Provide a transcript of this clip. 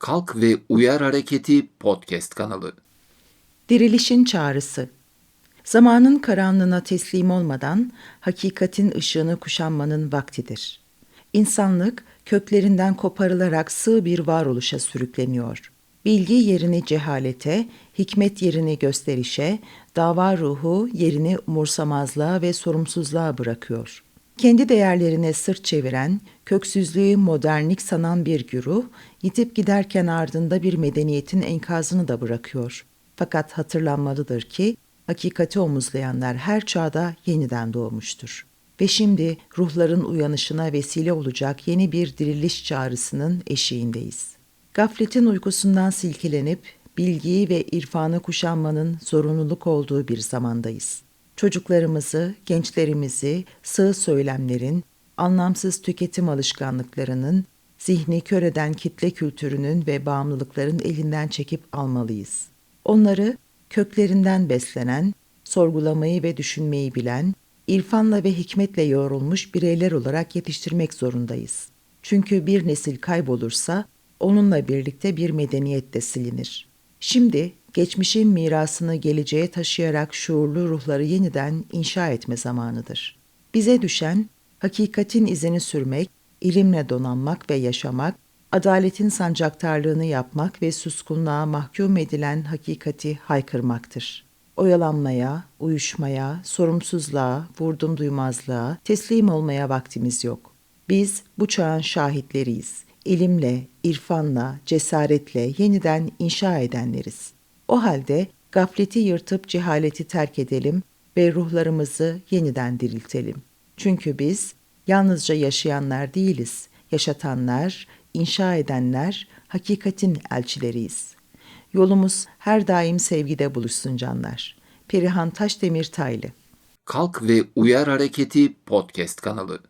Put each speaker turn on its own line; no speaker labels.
Kalk ve Uyar Hareketi podcast kanalı.
Dirilişin çağrısı. Zamanın karanlığına teslim olmadan hakikatin ışığını kuşanmanın vaktidir. İnsanlık köklerinden koparılarak sığ bir varoluşa sürükleniyor. Bilgi yerini cehalete, hikmet yerini gösterişe, dava ruhu yerini umursamazlığa ve sorumsuzluğa bırakıyor. Kendi değerlerine sırt çeviren, köksüzlüğü modernlik sanan bir güruh, yitip giderken ardında bir medeniyetin enkazını da bırakıyor. Fakat hatırlanmalıdır ki, hakikati omuzlayanlar her çağda yeniden doğmuştur. Ve şimdi ruhların uyanışına vesile olacak yeni bir diriliş çağrısının eşiğindeyiz. Gafletin uykusundan silkelenip bilgiyi ve irfanı kuşanmanın zorunluluk olduğu bir zamandayız. Çocuklarımızı, gençlerimizi sığ söylemlerin, anlamsız tüketim alışkanlıklarının, zihni kör eden kitle kültürünün ve bağımlılıkların elinden çekip almalıyız. Onları köklerinden beslenen, sorgulamayı ve düşünmeyi bilen, irfanla ve hikmetle yoğrulmuş bireyler olarak yetiştirmek zorundayız. Çünkü bir nesil kaybolursa onunla birlikte bir medeniyet de silinir. Şimdi geçmişin mirasını geleceğe taşıyarak şuurlu ruhları yeniden inşa etme zamanıdır. Bize düşen hakikatin izini sürmek, ilimle donanmak ve yaşamak, adaletin sancaktarlığını yapmak ve suskunluğa mahkum edilen hakikati haykırmaktır. Oyalanmaya, uyuşmaya, sorumsuzluğa, vurdum duymazlığa, teslim olmaya vaktimiz yok. Biz bu çağın şahitleriyiz. İlimle, irfanla, cesaretle yeniden inşa edenleriz. O halde gafleti yırtıp cehaleti terk edelim ve ruhlarımızı yeniden diriltelim. Çünkü biz yalnızca yaşayanlar değiliz, yaşatanlar, inşa edenler, hakikatin elçileriyiz. Yolumuz her daim sevgide buluşsun canlar. Perihan Taşdemir Taylı
Kalk ve Uyar Hareketi podcast kanalı.